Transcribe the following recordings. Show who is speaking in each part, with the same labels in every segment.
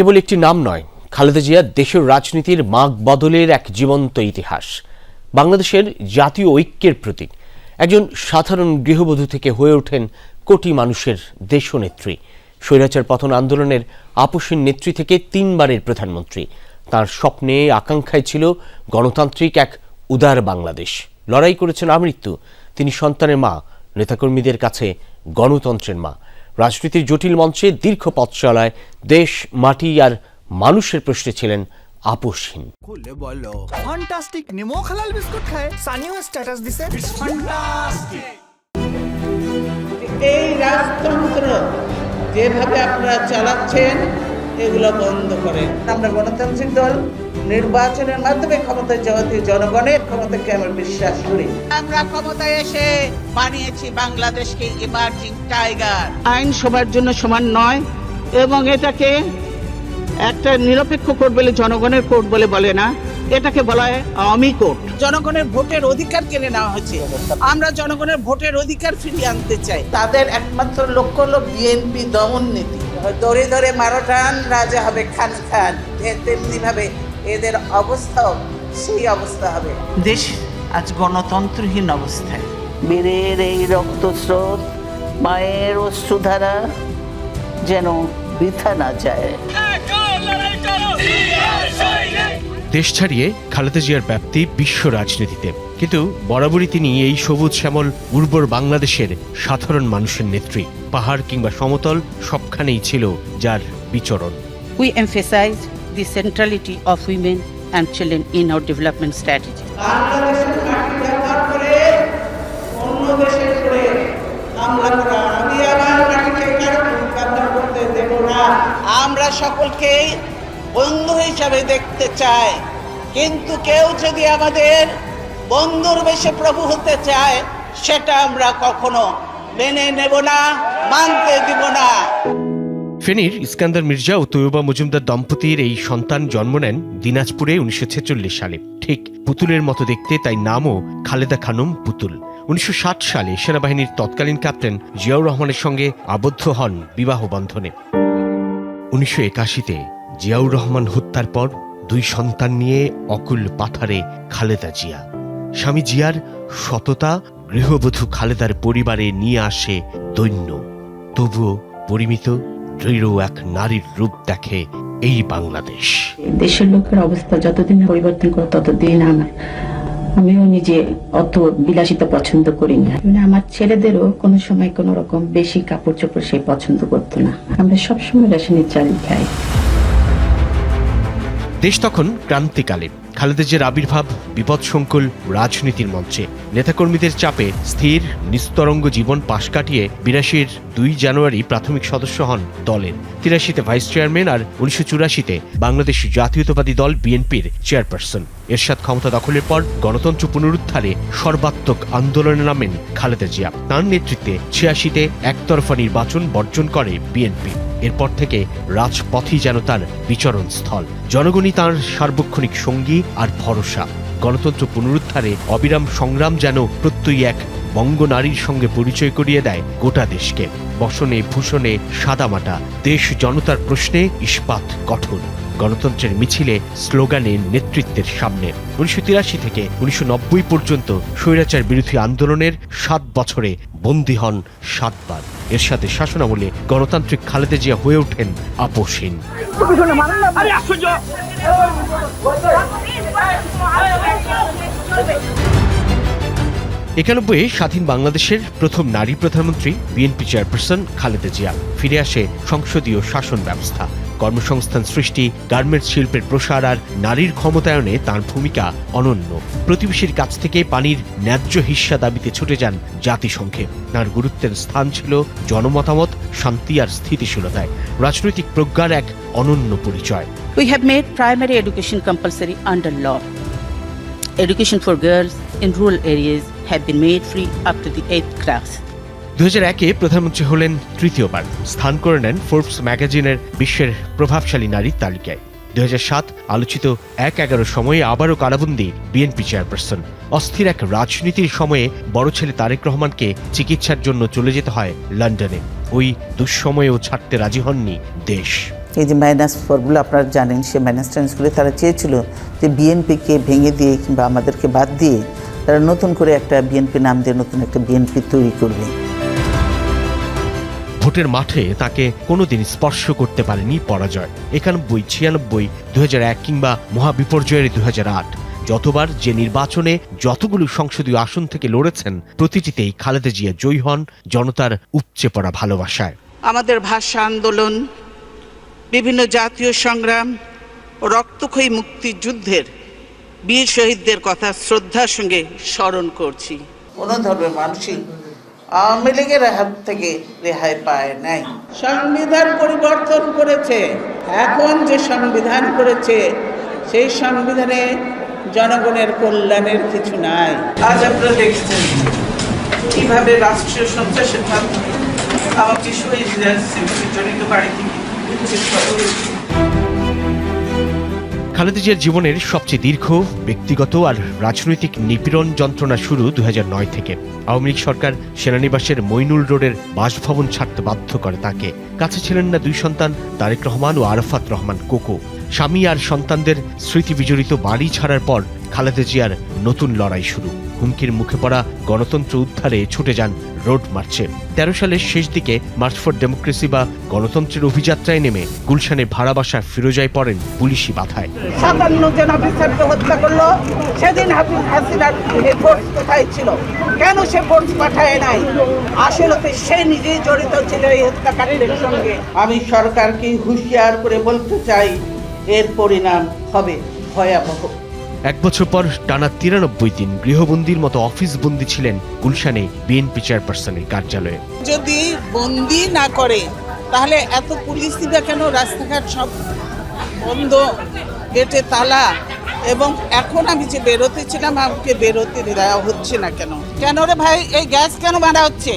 Speaker 1: কেবল একটি নাম নয়, খালেদা জিয়া দেশের রাজনীতির মাগ বদলের এক জীবন্ত ইতিহাস, বাংলাদেশের জাতীয় ঐক্যের প্রতীক, একজন সাধারণ গৃহবধূ থেকে হয়ে ওঠেন কোটি মানুষের দেশনেত্রী। স্বৈরাচার পতন আন্দোলনের আপসীন নেত্রী থেকে তিনবারের প্রধানমন্ত্রী। তার স্বপ্নে, আকাঙ্ক্ষায় ছিল গণতান্ত্রিক এক উদার বাংলাদেশ। লড়াই করেছেন আমৃত্যু। তিনি সন্তানের মা, নেতাকর্মীদের কাছে গণতন্ত্রের মা। রাজনীতির জটিল মঞ্চে দীর্ঘ পথ চলায় দেশ মাটি আর মানুষের প্রশ্নে ছিলেন আপোষহীন।
Speaker 2: খুলে বলো। ফ্যান্টাস্টিক নিমো খালাল বিস্কুট খায়। সানিও স্ট্যাটাস দিছে।
Speaker 3: এই রাজতন্ত্র যেভাবে আপনারা চালাচ্ছেন এগুলো বন্ধ করে। আমরা গণতান্ত্রিক দল নির্বাচনের মাধ্যমে ক্ষমতায় যাওয়া দিয়ে জনগণের ক্ষমতাকে আমরা বিশ্বাস করি। আমরা ক্ষমতায় এসে বানিয়েছি বাংলাদেশকে ইমার্জিং টাইগার
Speaker 4: আইন সবার জন্য সমান নয় এবং এটাকে একটা নিরপেক্ষ কোর্ট বলে জনগণের কোর্ট বলে বলে না এটাকে বলা হয় আওয়ামী কোর্ট।
Speaker 3: জনগণের ভোটের অধিকার কেড়ে নেওয়া হয়েছে। আমরা জনগণের ভোটের অধিকার ফিরিয়ে আনতে চাই। তাদের একমাত্র লক্ষ্য হলো বিএনপি দমন নীতি। ধরে ধরে মারো টান রাজা হবে খান খান। তেমনি ভাবে এদের অবস্থাও সেই অবস্থা হবে।
Speaker 5: দেশ আজ গণতন্ত্রহীন অবস্থায়। বীরের এই রক্তস্রোত মায়ের অশ্রুধারা যেন বৃথা না যায়।
Speaker 1: দেশ ছাড়িয়ে খালেদা জিয়ার ব্যাপ্তি বিশ্ব রাজনীতিতে। কিন্তু বরাবরই তিনি এই সবুজ শ্যামল উর্বর বাংলাদেশের সাধারণ মানুষের নেত্রী। পাহাড় কিংবা সমতল সবখানেই ছিল যার বিচরণ।
Speaker 6: We emphasize the centrality of women and children in our development strategy.
Speaker 3: বাংলাদেশের মাটি ব্যবহার করে অন্য দেশের করে হামলা করা। আমি আমার মাটিকে বন্ধু হিসাবে দেখতে চাই কিন্তু কেউ যদি আমাদের বন্ধুর বেশে প্রভু হতে চায়, সেটা আমরা কখনো মেনে নেব না, মানতে দিব না।
Speaker 1: ফেনীর ইস্কান্দার মির্জা ও তৈয়বা মজুমদার দম্পতির এই সন্তান জন্ম নেন দিনাজপুরে উনিশশো ছেচল্লিশ সালে। ঠিক পুতুলের মতো দেখতে তাই নামও খালেদা খানম পুতুল। উনিশশো ষাট সালে সেনাবাহিনীর তৎকালীন ক্যাপ্টেন জিয়াউর রহমানের সঙ্গে আবদ্ধ হন বিবাহ বন্ধনে। উনিশশো একাশিতে জিয়াউর রহমান হত্যার পর দুই সন্তান নিয়ে অকুল পাথারে খালেদা জিয়া। স্বামী জিয়ার সততা গৃহবধূ খালেদার পরিবারে নিয়ে আসে দৈন্য। তবুও পরিমিত, দৃঢ় এক নারীর রূপ দেখে এই বাংলাদেশ।
Speaker 7: দেশের লোকের অবস্থা যতদিন পরিবর্তন করে ততদিন আমার আমিও নিজে অত বিলাসিতা পছন্দ করি না মানে আমার ছেলেদেরও কোনো সময় কোনো রকম বেশি কাপড় চোপড় সে পছন্দ করতো না। আমরা সবসময় রেশনের চাল খাই।
Speaker 1: দেশ তখন ক্রান্তিকালে খালেদা জিয়ার আবির্ভাব বিপদসংকুল রাজনীতির মঞ্চে। নেতাকর্মীদের চাপে স্থির, নিস্তরঙ্গ জীবন পাশ কাটিয়ে বিরাশির দুই জানুয়ারি প্রাথমিক সদস্য হন দলের। তিরাশিতে ভাইস চেয়ারম্যান আর উনিশশো চুরাশিতে বাংলাদেশ জাতীয়তাবাদী দল বিএনপির চেয়ারপারসন। এরশাদ ক্ষমতা দখলের পর গণতন্ত্র পুনরুদ্ধারে সর্বাত্মক আন্দোলনে নামেন খালেদা জিয়া। তাঁর নেতৃত্বে ছিয়াশিতে একতরফা নির্বাচন বর্জন করে বিএনপি। এরপর থেকে রাজপথই যেন তার বিচরণ স্থল জনগণই তাঁর সার্বক্ষণিক সঙ্গী আর ভরসা। গণতন্ত্র পুনরুদ্ধারে অবিরাম সংগ্রাম যেন প্রত্যয়ী এক বঙ্গনারীর সঙ্গে পরিচয় করিয়ে দেয় গোটা দেশকে। বসনে, ভূষণে, সাদামাটা, দেশ জনতার প্রশ্নে ইস্পাত কঠোর। গণতন্ত্রের মিছিলে স্লোগানে নেতৃত্বের সামনে। উনিশশো তিরাশি থেকে উনিশশো নব্বই পর্যন্ত স্বৈরাচার বিরোধী আন্দোলনের সাত বছরে বন্দী হন সাতবার। এর সাথে শাসনামলে গণতান্ত্রিক খালেদা জিয়া হয়ে ওঠেন আপোষহীন একানব্বই স্বাধীন বাংলাদেশের প্রথম নারী প্রধানমন্ত্রী বিএনপি চেয়ারপারসন খালেদা জিয়া। ফিরে আসে সংসদীয় শাসন ব্যবস্থা। কর্মসংস্থান সৃষ্টি, গার্মেন্টস শিল্পের প্রসার আর নারীর ক্ষমতায়নে তার ভূমিকা অনন্য প্রতিবেশীর কাছ থেকে পানির ন্যায্য হিস্সা দাবিতে ছুটে যান জাতিসংঘে তার গুরুত্বের স্থান ছিল জনমতামত, শান্তি আর স্থিতিশীলতায় রাজনৈতিক প্রজ্ঞার এক অনন্য পরিচয়
Speaker 6: We have made primary education compulsory under law. Education for girls in rural areas have been made free up to the 8th class.
Speaker 1: দু একে প্রধানমন্ত্রী হলেন তৃতীয়বার। স্থান করে নেন ফোর্বস ম্যাগাজিনের বিশ্বের প্রভাবশালী নারীর তালিকায়। দু সাত আলোচিত এক এগারো সময়ে আবারও কারাবন্দি বিএনপি চেয়ারপারসন অস্থির এক রাজনীতির সময়ে বড় ছেলে তারেক রহমানকে চিকিৎসার জন্য চলে যেতে হয় লন্ডনে। ওই দুঃসময়েও ছাড়তে রাজি হননি দেশ।
Speaker 5: এই যে মাইনাস ফোরগুলো আপনারা জানেন সে মাইনাস টেন্সগুলো তারা চেয়েছিল যে বিএনপিকে ভেঙে দিয়ে কিংবা আমাদেরকে বাদ দিয়ে তারা নতুন করে একটা বিএনপি নাম দিয়ে নতুন একটা বিএনপি তৈরি করবে।
Speaker 1: ভোটের মাঠে তাকে কোনোদিন স্পর্শ করতে পারেনি পরাজয়। একানব্বই ছিয়ানব্বই দু এক কিংবা মহাবিপর্যয়ের দু আট। যতবার যে নির্বাচনে যতগুলো সংসদীয় আসন থেকে লড়েছেন প্রতিটিতেই খালেদা জিয়া জয়ী হন জনতার উপচে পড়া ভালোবাসায়।
Speaker 4: আমাদের ভাষা আন্দোলন বিভিন্ন জাতীয় সংগ্রাম ও রক্তক্ষয়ী মুক্তিযুদ্ধের বীর শহীদদের কথা শ্রদ্ধার সঙ্গে স্মরণ করছি।
Speaker 5: কোনো ধর্মের মানুষই আওয়ামী লীগের হাত থেকে রেহাই পায় নাই।
Speaker 3: সংবিধান পরিবর্তন করেছে। এখন যে সংবিধান করেছে, সেই সংবিধানে জনগণের কল্যাণের কিছু নাই। আজ আপনারা দেখছেন কীভাবে রাষ্ট্রীয় সন্ত্রাসের আমাকে শহীদ জড়িত বাড়িতে
Speaker 1: খালেদা জিয়ার জীবনের সবচেয়ে দীর্ঘ, ব্যক্তিগত আর রাজনৈতিক নিপীড়ন যন্ত্রণা শুরু দু হাজার নয় থেকে। আওয়ামী লীগ সরকার সেনানিবাসের মইনুল রোডের বাসভবন ছাড়তে বাধ্য করে তাকে। কাছে ছিলেন না দুই সন্তান, তারেক রহমান ও আরফাত রহমান কোকো। স্বামী আর সন্তানদের স্মৃতি বিজড়িত বাড়ি ছাড়ার পর খালেদা জিয়ার নতুন লড়াই শুরু। হুমকির মুখে পড়া গণতন্ত্র উদ্ধারে ছুটে যান রোড মার্চে। তেরো সালের শেষ দিকে মার্চ ফর ডেমোক্রেসি বা গণতন্ত্রের অভিযাত্রায় নেমে গুলশানের ভাড়া বাসা ফিরোজায় পড়েন পুলিশি বাধায়।
Speaker 4: সাতান্ন জন অফিসারকে হত্যা করল। সেদিন হাফিজ হাসিনার ফোর্স কোথায় ছিল? কেন সে ফোর্স পাঠায় নাই? আসলে সে নিজেই জড়িত ছিল এই হত্যাকারীদের সঙ্গে।
Speaker 3: আমি সরকারকে হুঁশিয়ার করে বলতে চাই এর পরিণাম হবে ভয়াবহ।
Speaker 1: এক বছর পর টানা তিরানব্বই দিন গৃহবন্দির মতো অফিস বন্দি ছিলেন গুলশানে বিএনপি চেয়ারপারসনের কার্যালয়ে।
Speaker 3: যদি বন্দি না করে, তাহলে এত পুলিশ দিবে কেন রাস্তাঘাট সব বন্ধ, গেটে তালা, এবং এখন আমি যে বেরোতে ছিলাম, আমাকে বেরোতে দেওয়া হচ্ছে না কেন? কেন রে ভাই, এই গ্যাস কেন মারা হচ্ছে?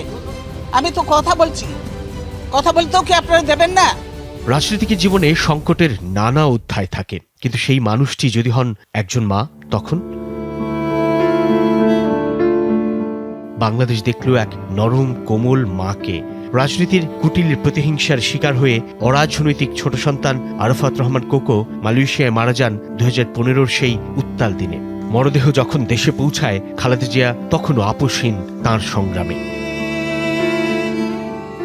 Speaker 3: আমি তো কথা বলছি। কথা বলতেও কি আপনারা দেবেন না?
Speaker 1: রাজনৈতিক জীবনে সংকটের নানা অধ্যায় থাকে। কিন্তু সেই মানুষটি যদি হন একজন মা, তখন? বাংলাদেশ দেখল এক নরম, কোমল মাকে। রাজনীতির কুটিলের প্রতিহিংসার শিকার হয়ে অরাজনৈতিক ছোট সন্তান আরফাত রহমান কোকো মালয়েশিয়ায় মারা যান দু হাজার সেই উত্তাল দিনে। মরদেহ যখন দেশে পৌঁছায়, খালেদা জিয়া তখনও আপোষহীন তাঁর সংগ্রামে।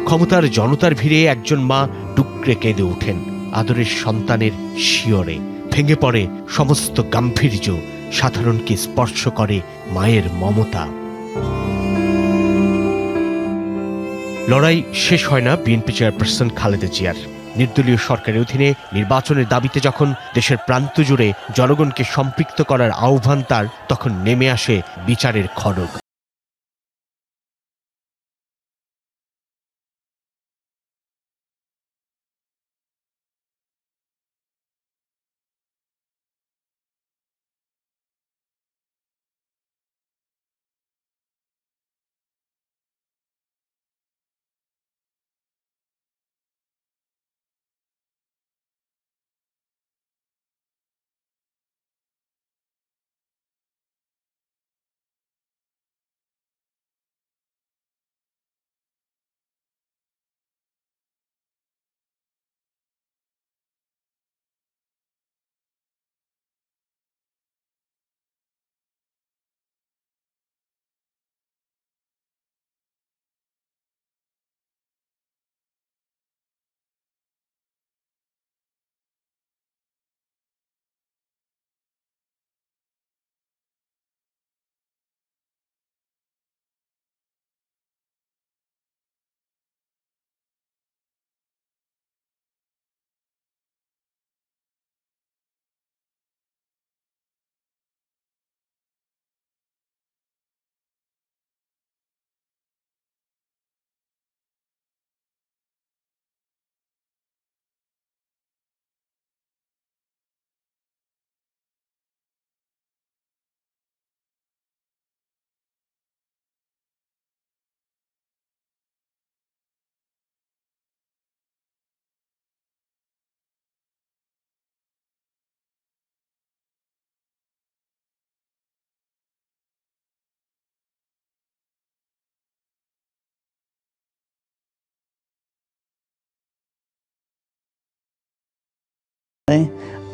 Speaker 1: ক্ষমতার জনতার ভিড়ে একজন মা ডুকরে কেঁদে ওঠেন আদরের সন্তানের শিয়রে। ভেঙে পড়ে সমস্ত গাম্ভীর্য সাধারণকে স্পর্শ করে মায়ের মমতা। লড়াই শেষ হয় না বিএনপি চেয়ারপারসন খালেদা জিয়ার। নির্দলীয় সরকারের অধীনে নির্বাচনের দাবিতে যখন দেশের প্রান্ত জুড়ে জনগণকে সম্পৃক্ত করার আহ্বান তার, তখন নেমে আসে বিচারের খড়গ।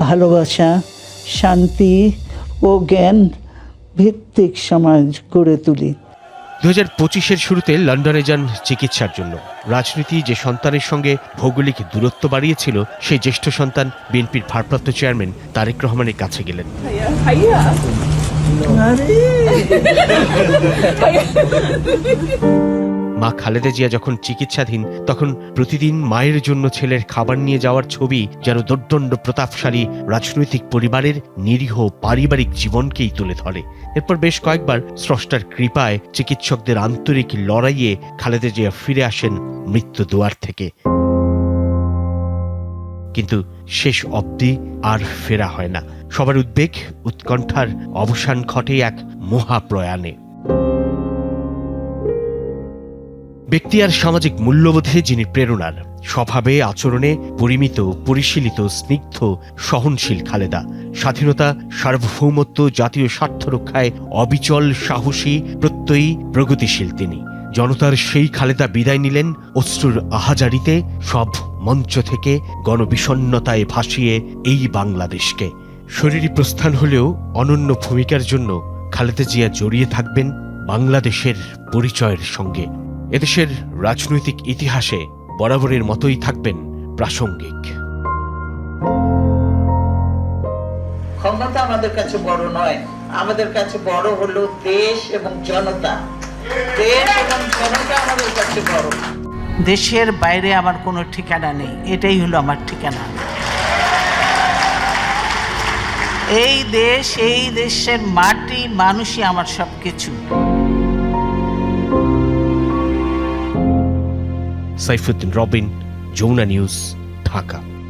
Speaker 4: ভালোবাসা শান্তি ও জ্ঞান ভিত্তিক সমাজ গড়ে তুলি।
Speaker 1: দু হাজার পঁচিশের শুরুতে লন্ডনে যান চিকিৎসার জন্য। রাজনীতি যে সন্তানের সঙ্গে ভৌগোলিক দূরত্ব বাড়িয়েছিল সেই জ্যেষ্ঠ সন্তান বিএনপির ভারপ্রাপ্ত চেয়ারম্যান তারেক রহমানের কাছে গেলেন। মা খালেদা জিয়া যখন চিকিৎসাধীন, তখন প্রতিদিন মায়ের জন্য ছেলের খাবার নিয়ে যাওয়ার ছবি যেন দোর্দণ্ড প্রতাপশালী রাজনৈতিক পরিবারের নিরীহ পারিবারিক জীবনকেই তুলে ধরে। এরপর বেশ কয়েকবার স্রষ্টার কৃপায় চিকিৎসকদের আন্তরিক লড়াইয়ে খালেদা জিয়া ফিরে আসেন মৃত্যু দুয়ার থেকে। কিন্তু শেষ অবধি আর ফেরা হয় না। সবার উদ্বেগ, উৎকণ্ঠার অবসান ঘটে এক মহাপ্রয়াণে। ব্যক্তি আর সামাজিক মূল্যবোধে যিনি প্রেরণার, স্বভাবে, আচরণে পরিমিত, পরিশীলিত, স্নিগ্ধ, সহনশীল খালেদা। স্বাধীনতা, সার্বভৌমত্ব, জাতীয় স্বার্থ রক্ষায় অবিচল, সাহসী, প্রত্যয়ী, প্রগতিশীল তিনি। জনতার সেই খালেদা বিদায় নিলেন অশ্রুর আহাজারিতে সব মঞ্চ থেকে গণবিষণ্নতায় ভাসিয়ে এই বাংলাদেশকে। শরীরী প্রস্থান হলেও অনন্য ভূমিকার জন্য খালেদা জিয়া জড়িয়ে থাকবেন বাংলাদেশের পরিচয়ের সঙ্গে। এদেশের রাজনৈতিক ইতিহাসে বরাবরের মতোই থাকবেন প্রাসঙ্গিক।
Speaker 4: ক্ষমতা আমাদের কাছে বড় নয় আমাদের কাছে বড় হলো দেশ এবং জনতা। দেশ এবং জনতা আমাদের কাছে বড়। দেশের বাইরে আমার কোনো ঠিকানা নেই এটাই হলো আমার ঠিকানা। এই দেশ এই দেশের মাটি মানুষই আমার সব কিছু
Speaker 1: সাইফুদ্দিন রবিন যমুনা নিউজ ঢাকা।